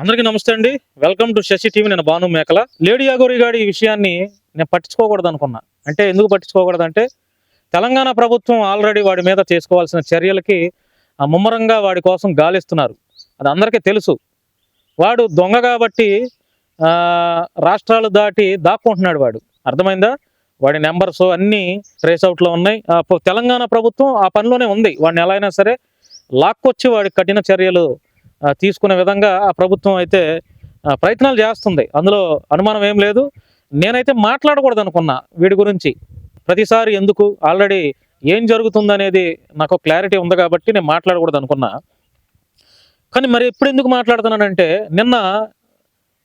అందరికీ నమస్తే అండి. వెల్కమ్ టు శశి టీవీ నేను భాను మేకల. లేడీ అగోరి గారి ఈ విషయాన్ని నేను పట్టించుకోకూడదు అనుకున్నా. అంటే ఎందుకు పట్టించుకోకూడదు అంటే తెలంగాణ ప్రభుత్వం ఆల్రెడీ వాడి మీద చేసుకోవాల్సిన చర్యలకి ఆ ముమ్మరంగా వాడి కోసం గాలిస్తున్నారు. అది అందరికీ తెలుసు. వాడు దొంగ కాబట్టి రాష్ట్రాలు దాటి దాక్కుంటున్నాడు వాడు. అర్థమైందా? వాడి నెంబర్స్ అన్నీ ట్రేస్ అవుట్లో ఉన్నాయి. ఆ, తెలంగాణ ప్రభుత్వం ఆ పనిలోనే ఉంది. వాడిని ఎలా అయినా సరే లాక్కొచ్చి వాడికి కఠిన చర్యలు తీసుకునే విధంగా ఆ ప్రభుత్వం అయితే ప్రయత్నాలు చేస్తుంది. అందులో అనుమానం ఏం లేదు. నేనైతే మాట్లాడకూడదు అనుకున్నా వీడి గురించి. ప్రతిసారి ఎందుకు? ఆల్రెడీ ఏం జరుగుతుందనేది నాకు క్లారిటీ ఉంది కాబట్టి నేను మాట్లాడకూడదు అనుకున్నా కానీ మరి ఎప్పుడు ఎందుకు మాట్లాడుతున్నానంటే నిన్న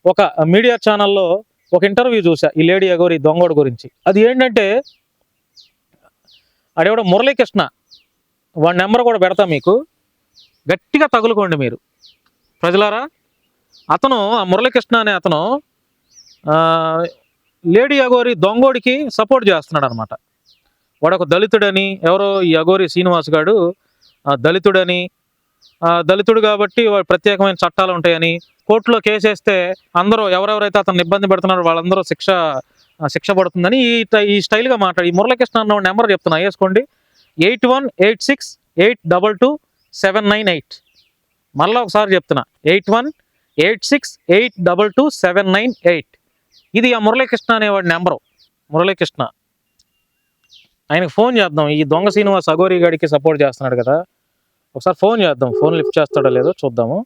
ఒక మీడియా ఛానల్లో ఒక ఇంటర్వ్యూ చూసా ఈ లేడీ అగోరి దొంగోడు గురించి. అది ఏంటంటే ఆడెవడో మురళీకృష్ణ. వాడి నెంబర్ కూడా పెడతా మీకు. గట్టిగా తగులుకోండి మీరు. ప్రజలారా అతను ఆ మురళీకృష్ణ అనే అతను లేడీ అగోరి దొంగోడికి సపోర్ట్ చేస్తున్నాడు అనమాట వాడు ఒక దళితుడని ఎవరో ఈ అగోరి శ్రీనివాస్ గారు దళితుడని దళితుడు కాబట్టి వాడు ప్రత్యేకమైన చట్టాలు ఉంటాయని కోర్టులో కేసేస్తే అందరూ ఎవరెవరైతే అతను ఇబ్బంది పెడుతున్నారో వాళ్ళందరూ శిక్ష శిక్ష పడుతుందని ఈ ఈ స్టైల్గా మాట్లాడి ఈ మురళీకృష్ణ అన్న నెంబర్ చెప్తున్నా వేసుకోండి eight one eight six eight double two seven nine eight. మళ్ళీ ఒకసారి చెప్తున్నా. Eight one eight six eight double two seven nine eight. ఇది ఆ మురళీకృష్ణ అనేవాడి నెంబరు. మురళీకృష్ణ. ఆయనకు ఫోన్ చేద్దాం. ఈ దొంగ శ్రీనివాస్ అగోరి గాడికి సపోర్ట్ చేస్తున్నాడు కదా. ఒకసారి ఫోన్ చేద్దాం. ఫోన్ లిఫ్ట్ చేస్తాడో లేదో చూద్దాము.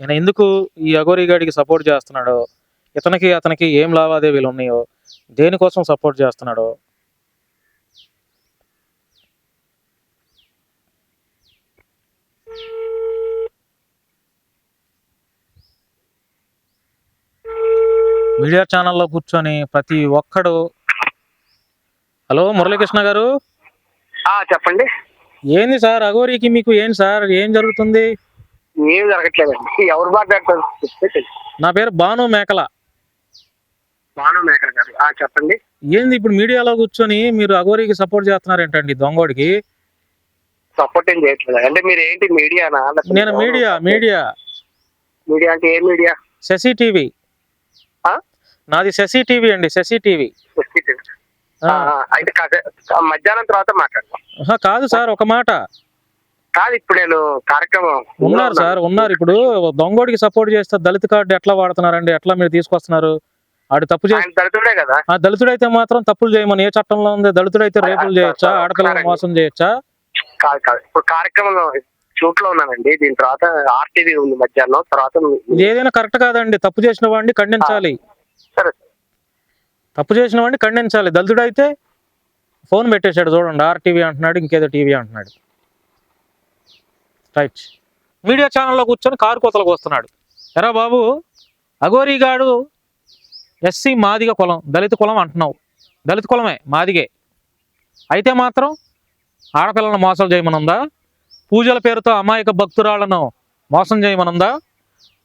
ఈయన ఎందుకు ఈ అగోరి గాడికి సపోర్ట్ చేస్తున్నాడో ఇతనికి అతనికి ఏం లావాదేవీలు ఉన్నాయో దేనికోసం సపోర్ట్ చేస్తున్నాడో. మీడియా ఛానల్లో కూర్చొని ప్రతి ఒక్కడు హలో మురళీకృష్ణ గారు? చెప్పండి. ఏంది సార్ అగోరికి మీకు ఏంటి సార్ ఏం జరుగుతుంది? ఏం జరగట్లేదండి. ఎవరు మాట్లాడతారు. నా పేరు భాను మేకల. గారు. చెప్పండి. ఏంది ఇప్పుడు మీడియాలో కూర్చొని మీరు అగోరికి సపోర్ట్ చేస్తున్నారు ఏంటండి దొంగోడికి? సపోర్ట్ ఏం చేయట్లేదు? అంటే మీరు ఏంటి మీడియానా నేను మీడియా మీడియా. మీడియా అంటే ఏ మీడియా? శశి టీవీ? నాది శశి టీవీ అండి శశి టీవీ. అయితే మధ్యాహ్నం తర్వాత మాట్లాడదాం. కాదు సార్ ఒక మాట. కాదు ఇప్పుడు నేను కార్యక్రమం ఉన్నారు సార్ ఉన్నారు. ఇప్పుడు దొంగోడికి సపోర్ట్ చేస్తే దళిత కార్డు ఎట్లా వాడుతున్నారండి? ఎట్లా మీరు తీసుకొస్తున్నారు? ఆడు తప్పు దళితుడే కదా? ఆ దళితుడైతే మాత్రం తప్పులు చేయమని ఏ చట్టంలో ఉంది? దళితుడైతే రేపులు చేయొచ్చా? ఆడపిల్లలు మోసం చేయొచ్చా? కాదు కాదు. ఇప్పుడు కార్యక్రమంలో షూట్లో ఉన్నానండి. దీని తర్వాత ఆర్టీవీ ఉంది మధ్యాహ్నం. తర్వాత ఏదైనా కరెక్ట్ కాదండి. తప్పు చేసిన వాడిని ఖండించాలి. సరే తప్పు చేసిన వాడిని ఖండించాలి. దళితుడైతే ఫోన్ పెట్టేశాడు చూడండి. ఆర్టీవీ అంటున్నాడు ఇంకేదో టీవీ అంటున్నాడు. రైట్ మీడియా ఛానల్లో కూర్చొని కారు కోతలకు వస్తున్నాడు. ఎరా బాబు అగోరీగాడు ఎస్సీ మాదిగ కులం దళిత కులం అంటున్నావు. దళిత కులమే మాదిగే. అయితే మాత్రం ఆడపిల్లలను మోసం చేయమనుందా? పూజల పేరుతో అమాయక భక్తురాళ్ళను మోసం చేయమనుందా?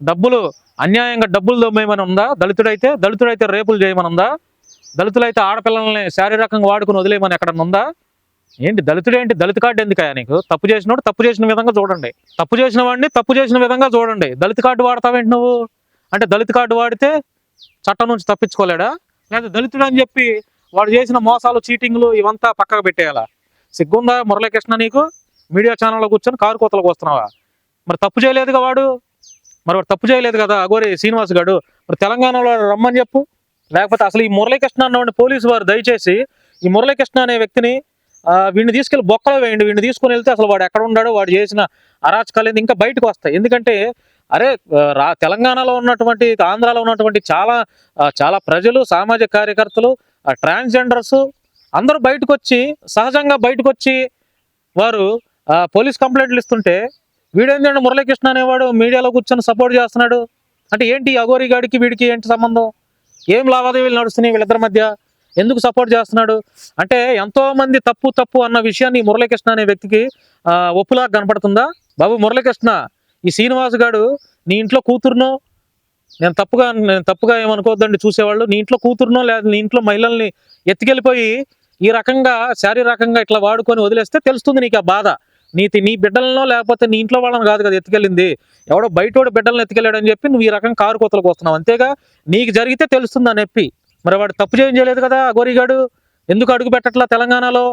డబ్బులు అన్యాయంగా డబ్బులు దొమ్మేయమని ఉందా దళితుడైతే దళితుడైతే రేపులు చేయమనుందా? దళితులైతే ఆడపిల్లల్ని శారీరకంగా వాడుకుని వదిలేయమని ఎక్కడన్నా ఉందా ఏంటి దళితుడేంటి? దళిత కార్డు ఎందుకయా నీకు? తప్పు చేసినోడు తప్పు చేసిన విధంగా చూడండి. తప్పు చేసిన వాడిని తప్పు చేసిన విధంగా చూడండి. దళిత కార్డు వాడతావేంటి నువ్వు? అంటే దళిత కార్డు వాడితే చట్టం నుంచి తప్పించుకోలేడా? లేదా దళితుడు అని చెప్పి వాడు చేసిన మోసాలు చీటింగ్లు ఇవంతా పక్కకు పెట్టేయాలా? సిగ్గుందా మురళీకృష్ణ నీకు? మీడియా ఛానల్లో కూర్చొని కారు కోతలకు వస్తున్నావా? మరి తప్పు చేయలేదుగా వాడు? మరి వాడు తప్పు చేయలేదు కదా? అగోరి శ్రీనివాస్ గారు మరి తెలంగాణలో రమ్మని చెప్పు. లేకపోతే అసలు ఈ మురళీకృష్ణ అన్నవాడిని పోలీసు వారు దయచేసి ఈ మురళీకృష్ణ అనే వ్యక్తిని వీడిని తీసుకెళ్ళి బొక్కలో వేయండి. వీడిని తీసుకొని వెళ్తే అసలు వాడు ఎక్కడ ఉన్నాడో వాడు చేసిన అరాచకాలు ఇంకా బయటకు వస్తాయి. ఎందుకంటే అరే రా తెలంగాణలో ఉన్నటువంటి ఆంధ్రాలో ఉన్నటువంటి చాలా చాలా ప్రజలు సామాజిక కార్యకర్తలు ట్రాన్స్జెండర్స్ అందరూ బయటకు వచ్చి సహజంగా బయటకు వచ్చి వారు పోలీస్ కంప్లైంట్లు ఇస్తుంటే వీడేందండి మురళీకృష్ణ అనేవాడు? మీడియాలో కూర్చొని సపోర్ట్ చేస్తున్నాడు. అంటే ఏంటి అఘోరి గాడికి వీడికి ఏంటి సంబంధం? ఏం లావాదేవీలు నడుస్తున్నాయి వీళ్ళిద్దరి మధ్య? ఎందుకు సపోర్ట్ చేస్తున్నాడు? అంటే ఎంతోమంది తప్పు తప్పు అన్న విషయాన్ని మురళీకృష్ణ అనే వ్యక్తికి ఒప్పులా కనపడుతుందా? బాబు మురళీకృష్ణ ఈ శ్రీనివాస్ గారు నీ ఇంట్లో కూతురునో? నేను తప్పుగా నేను తప్పుగా ఏమనుకోవద్దండి చూసేవాళ్ళు. నీ ఇంట్లో కూతురునో లేదా నీ ఇంట్లో మహిళల్ని ఎత్తుకెళ్ళిపోయి ఈ రకంగా శారీరకంగా ఇట్లా వాడుకొని వదిలేస్తే తెలుస్తుంది నీకు ఆ బాధ. నీతి నీ బిడ్డలనో లేకపోతే నీ ఇంట్లో వాళ్ళని కాదు కదా ఎత్తుకెళ్ళింది. ఎవడో బయటోడు బిడ్డలను ఎత్తుకెళ్ళాడని చెప్పి నువ్వు ఈ రకం కారు కోతలకు వస్తున్నావు. అంతేగా నీకు జరిగితే తెలుస్తుంది ఆ నొప్పి? మరి వాడు తప్పు చేయం చేయలేదు కదా ఆ గోరిగాడు? ఎందుకు అడుగు పెట్టట్లా తెలంగాణలో?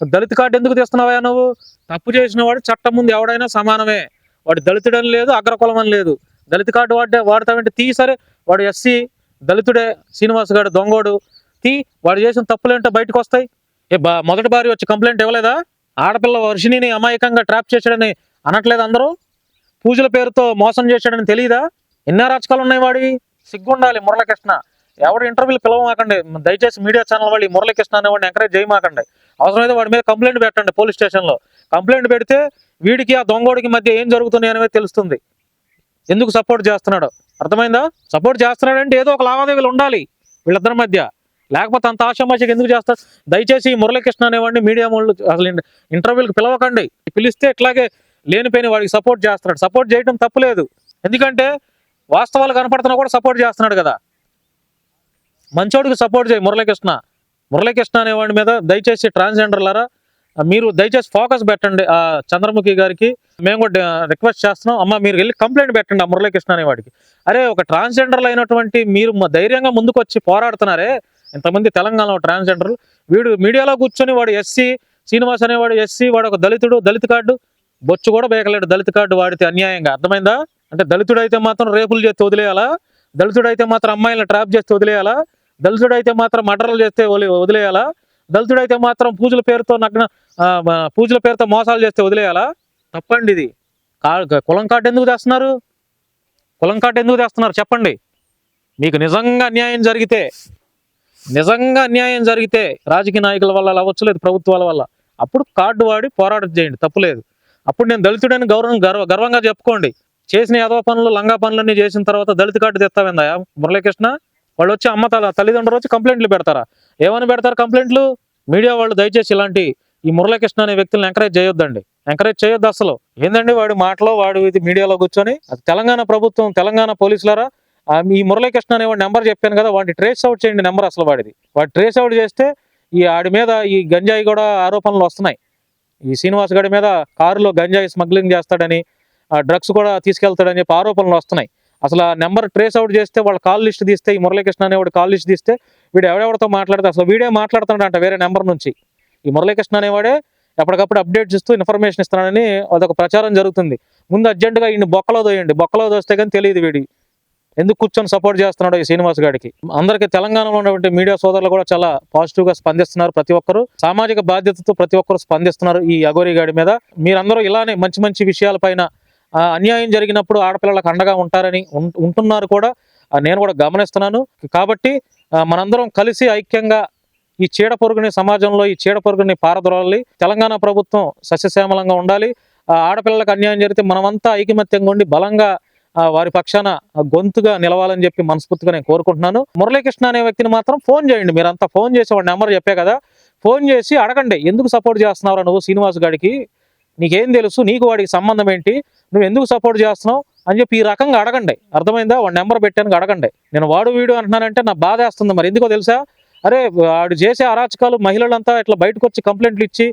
దళిత కార్డు ఎందుకు తీస్తున్నావా నువ్వు? తప్పు చేసిన వాడు చట్టం ముందు ఎవడైనా సమానమే. వాడు దళితుడని లేదు అగ్రకులం అని లేదు. దళిత కార్డు వాడే వాడతామంటే తీ సరే. వాడు ఎస్సీ దళితుడే శ్రీనివాస్ గారు దొంగోడు. తీ వాడు చేసిన తప్పులేంటో బయటకు వస్తాయి ఏ బా మొదటి బారి వచ్చి కంప్లైంట్ ఇవ్వలేదా? ఆడపిల్ల వర్షిణిని అమాయకంగా ట్రాప్ చేశాడని అనట్లేదు అందరూ? పూజల పేరుతో మోసం చేశాడని తెలియదా ఎన్నో రాజకాలు ఉన్నాయి వాడివి? సిగ్గుండాలి మురళకృష్ణ. ఎవడు ఇంటర్వ్యూలు పిలవమాకండి. దయచేసి మీడియా ఛానల్ వాళ్ళు ఈ మురళీకృష్ణ అనేవాడిని ఎంకరేజ్ చేయమాకండి. అవసరమైతే వాడి మీద కంప్లైంట్ పెట్టండి పోలీస్ స్టేషన్లో కంప్లైంట్ పెడితే వీడికి ఆ దొంగోడికి మధ్య ఏం జరుగుతుంది అనేది తెలుస్తుంది. ఎందుకు సపోర్ట్ చేస్తున్నాడు? అర్థమైందా? సపోర్ట్ చేస్తున్నాడంటే ఏదో ఒక లావాదేవీలు ఉండాలి వీళ్ళిద్దరి మధ్య. లేకపోతే అంత ఆశామాషకి ఎందుకు చేస్తారు? దయచేసి ఈ మురళీకృష్ణ అనేవాడిని మీడియా వాళ్ళు అసలు ఇంటర్వ్యూలకు పిలవకండి. పిలిస్తే ఇట్లాగే లేనిపోయిన వాడికి సపోర్ట్ చేస్తున్నాడు. సపోర్ట్ చేయడం తప్పులేదు ఎందుకంటే వాస్తవాలు కనపడుతున్నా కూడా సపోర్ట్ చేస్తున్నాడు కదా. మంచోడికి సపోర్ట్ చేయి మురళీకృష్ణ. మురళీకృష్ణ అనేవాడి మీద దయచేసి ట్రాన్స్జెండర్లారా మీరు దయచేసి ఫోకస్ పెట్టండి ఆ చంద్రముఖి గారికి. మేము కూడా రిక్వెస్ట్ చేస్తున్నాం. అమ్మ మీరు వెళ్ళి కంప్లైంట్ పెట్టండి ఆ మురళీకృష్ణ అనేవాడికి. అరే ఒక ట్రాన్స్జెండర్లు అయినటువంటి మీరు ధైర్యంగా ముందుకు వచ్చి పోరాడుతున్నారే. ఇంతమంది తెలంగాణలో ట్రాన్స్జెండర్లు. వీడు మీడియాలో కూర్చొని వాడు ఎస్సీ శ్రీనివాస్ అనేవాడు ఎస్సీ వాడు ఒక దళితుడు దళిత కార్డు. బొచ్చు కూడా బేకలేడు దళిత కార్డు వాడితే అన్యాయంగా. అర్థమైందా? అంటే దళితుడు అయితే మాత్రం రేపులు చేస్తే వదిలేయాలా? దళితుడు అయితే మాత్రం అమ్మాయిలను ట్రాప్ చేస్తే వదిలేయాలా? దళితుడు అయితే మాత్రం మర్డర్లు చేస్తే వదిలే- వదిలేయాలా? దళితుడు అయితే మాత్రం పూజల పేరుతో నగ్న పూజల పేరుతో మోసాలు చేస్తే వదిలేయాలా? తప్పండి ఇది. కులం కార్డు ఎందుకు తెస్తున్నారు? కులం కార్డు ఎందుకు తెస్తున్నారు? చెప్పండి. మీకు నిజంగా అన్యాయం జరిగితే నిజంగా అన్యాయం జరిగితే రాజకీయ నాయకుల వల్ల అవ్వచ్చు లేదు ప్రభుత్వాల వల్ల. అప్పుడు కార్డు వాడి పోరాటం చేయండి తప్పులేదు అప్పుడు నేను దళితుడని గౌరవం గర్వ గర్వంగా చెప్పుకోండి. చేసిన యాదవ పనులు లంగా పనులన్నీ చేసిన తర్వాత దళిత కార్డు తెస్తావిందా మురళీకృష్ణ? వాళ్ళు వచ్చి అమ్మ తల తల్లిదండ్రులు వచ్చి కంప్లైంట్లు పెడతారా? ఏమని పెడతారు కంప్లైంట్లు? మీడియా వాళ్ళు దయచేసి ఇలాంటి ఈ మురళీకృష్ణ అనే వ్యక్తులను ఎంకరేజ్ చేయొద్దండి. ఎంకరేజ్ చేయొద్దు అసలు. ఏందండి వాడి మాటలో వాడు ఇది మీడియాలో కూర్చొని? అది తెలంగాణ ప్రభుత్వం తెలంగాణ పోలీసులారా? ఈ మురళీకృష్ణ అనే వాడి నెంబర్ చెప్పాను కదా వాడిని ట్రేస్ అవుట్ చేయండి నెంబర్ అసలు వాడిది. వాడు ట్రేస్ అవుట్ చేస్తే ఈ ఆడి మీద ఈ గంజాయి కూడా ఆరోపణలు వస్తున్నాయి. ఈ శ్రీనివాస్ గడి మీద కారులో గంజాయి స్మగ్లింగ్ చేస్తాడని ఆ డ్రగ్స్ కూడా తీసుకెళ్తాడని చెప్పి ఆరోపణలు వస్తున్నాయి. అసలు ఆ నెంబర్ ట్రేస్ అవుట్ చేస్తే వాళ్ళ కాల్ లిస్ట్ తీస్తే ఈ మురళీకృష్ణ అనేవాడు కాల్ లిస్ట్ తీస్తే వీడు ఎవడెవడితో మాట్లాడితే అసలు వీడే అంట వేరే నెంబర్ నుంచి. ఈ మురళీకృష్ణ అనేవాడే ఎప్పటికప్పుడు అప్డేట్స్ ఇస్తూ ఇన్ఫర్మేషన్ ఇస్తున్నాడని అదొక ప్రచారం జరుగుతుంది. ముందు అర్జెంటుగా ఈయన బొక్కలో దోయండి బొక్కలో దోస్తే కానీ తెలియదు వీడి. ఎందుకు కూర్చొని సపోర్ట్ చేస్తున్నాడు ఈ శ్రీనివాస్ గారికి అందరికీ తెలంగాణలో ఉన్నటువంటి మీడియా సోదరులు కూడా చాలా పాజిటివ్గా స్పందిస్తున్నారు ప్రతి ఒక్కరు. సామాజిక బాధ్యతతో ప్రతి ఒక్కరు స్పందిస్తున్నారు ఈ అఘోరి గాడి మీద. మీరందరూ ఇలానే మంచి మంచి విషయాలపైన అన్యాయం జరిగినప్పుడు ఆడపిల్లలకు అండగా ఉంటారని ఉం- ఉంటున్నారు కూడా. నేను కూడా గమనిస్తున్నాను. కాబట్టి మనందరం కలిసి ఐక్యంగా ఈ చీడ పొరుగుని సమాజంలో ఈ చీడ పొరుగుని పారదొరాలి తెలంగాణ ప్రభుత్వం సస్యశ్యామలంగా ఉండాలి. ఆ, ఆడపిల్లలకు అన్యాయం జరిగితే మనమంతా ఐకమత్యంగా ఉండి బలంగా వారి పక్షాన గొంతుగా నిలవాలని చెప్పి మనస్ఫూర్తిగా నేను కోరుకుంటున్నాను. మురళీకృష్ణ అనే వ్యక్తిని మాత్రం ఫోన్ చేయండి. మీరంతా ఫోన్ చేసి వాడి నెంబర్ చెప్పే కదా. ఫోన్ చేసి అడగండి. ఎందుకు సపోర్ట్ చేస్తున్నావు నువ్వు శ్రీనివాస్ గారికి నీకేం తెలుసు? నీకు వాడికి సంబంధం ఏంటి? నువ్వు ఎందుకు సపోర్ట్ చేస్తున్నావు? అని చెప్పి ఈ రకంగా అడగండి. అర్థమైందా? వాడి నెంబర్ పెట్టాను అడగండి. నేను వాడు వీడు అంటున్నానంటే నా బాధ వేస్తుంది మరి. ఎందుకో తెలుసా? అరే వాడు చేసే అరాచకాలు మహిళలంతా ఇట్లా బయటకు వచ్చి కంప్లైంట్లు ఇచ్చి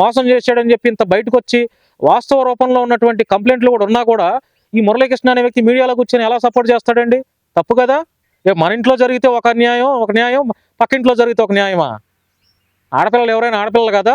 మోసం చేశాడని చెప్పి ఇంత బయటకు వచ్చి వాస్తవ రూపంలో ఉన్నటువంటి కంప్లైంట్లు కూడా ఉన్నా కూడా ఈ మురళీకృష్ణ అనే వ్యక్తి మీడియాలో కూర్చొని ఎలా సపోర్ట్ చేస్తాడండి? తప్పు కదా? మన ఇంట్లో జరిగితే ఒక న్యాయం ఒక న్యాయం పక్కింట్లో జరిగితే ఒక న్యాయమా? ఆడపిల్లలు ఎవరైనా ఆడపిల్లలు కదా?